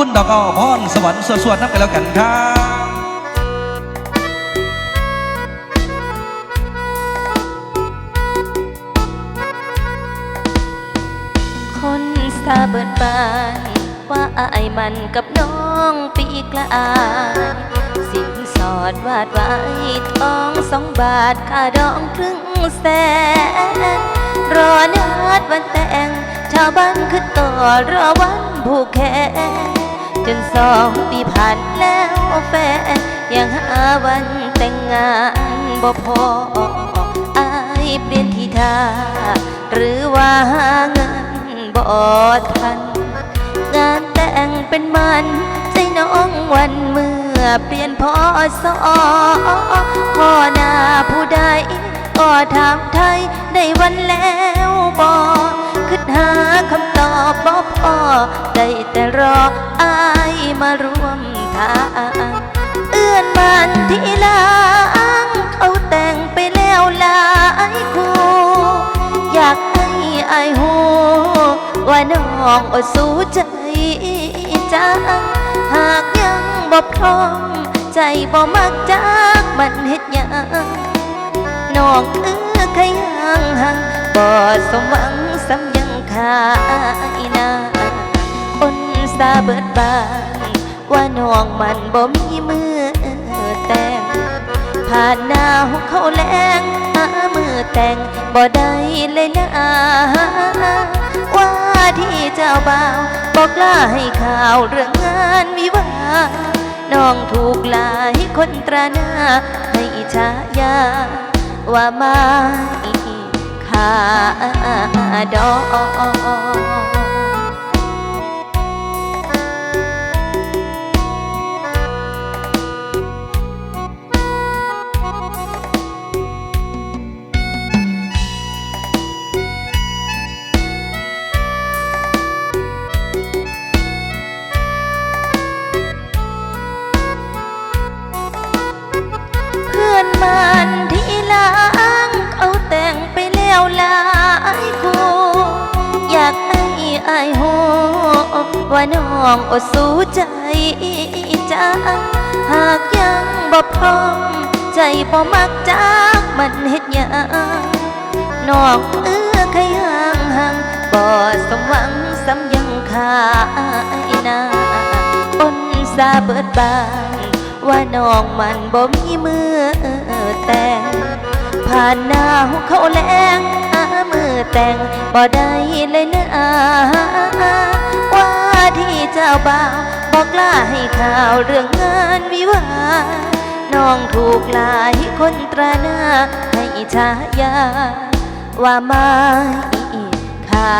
คุณดอกอ้อพรสวรรค์สวดๆนับกันแล้วกันครับคนซาเบิดบานว่าอายมันกับน้องปีกละอายสินสอดวาดไว้ทองสองบาทค่าดองครึ่งแสน รอนัดวันแต่ง ชาวบ้านคือต่อรอวันผูกแขน จนสองปีผ่านแล้วแฟนยังหาวันแต่งงานบ่พออายเปลี่ยนที่ทาหรือว่าหาเงินบ่ทัน งานแต่งเป็นมันใจน้องวันเมื่อเปลี่ยนพอสอพ่อหน้าผู้ใดก็ถามไทยได้วันแล้วบอกคิดหาคำตอบบ่พอ ได้แต่รออายมาร่วมทางเอื้อนมันที่ล้างเขาแต่งไปแล้วหลายคู่ อยากให้อายหูว่าน้องอดสู้ใจจังหากยังบ่พร้อมใจบ่มักจากมันเฮ็ดหยังน้องคือใครห่างห่างบ่สมหวังสำยังขายนา อนสาเบิดบานว่าน้องมันบ่มีมือแต่ง ผ่านหนาวเขาแรงหามือแต่งบ่ได้เลยนะว่าที่เจ้าบ่าวบอกลาให้ข่าวเรื่องงานวิวาน้องถูกลายคนตราหน้าให้ฉายา ว่ามาขาดอก มันที่ล้างเขาแต่งไปแล้วหลายคู่อยากให้อายหูว่าน้องอดสู้ใจจังหากยังบ่พร้อมใจบ่มักจากมันเฮ็ดหยังน้องเอื้อใครห่างห่างบ่สมหวังสำยังขายนาอนสาเบิดบาน ว่าน้องมันบ่มีมือแต่งผ่านหน้าเขาแรงหามือแต่งบ่ได้เลยเนะว่าที่เจ้าบ่าวบอกลาให้ข่าวเรื่องงานวิวาน้องถูกหลายคนตราหน้าให้ฉายา ว่ามาอีกขา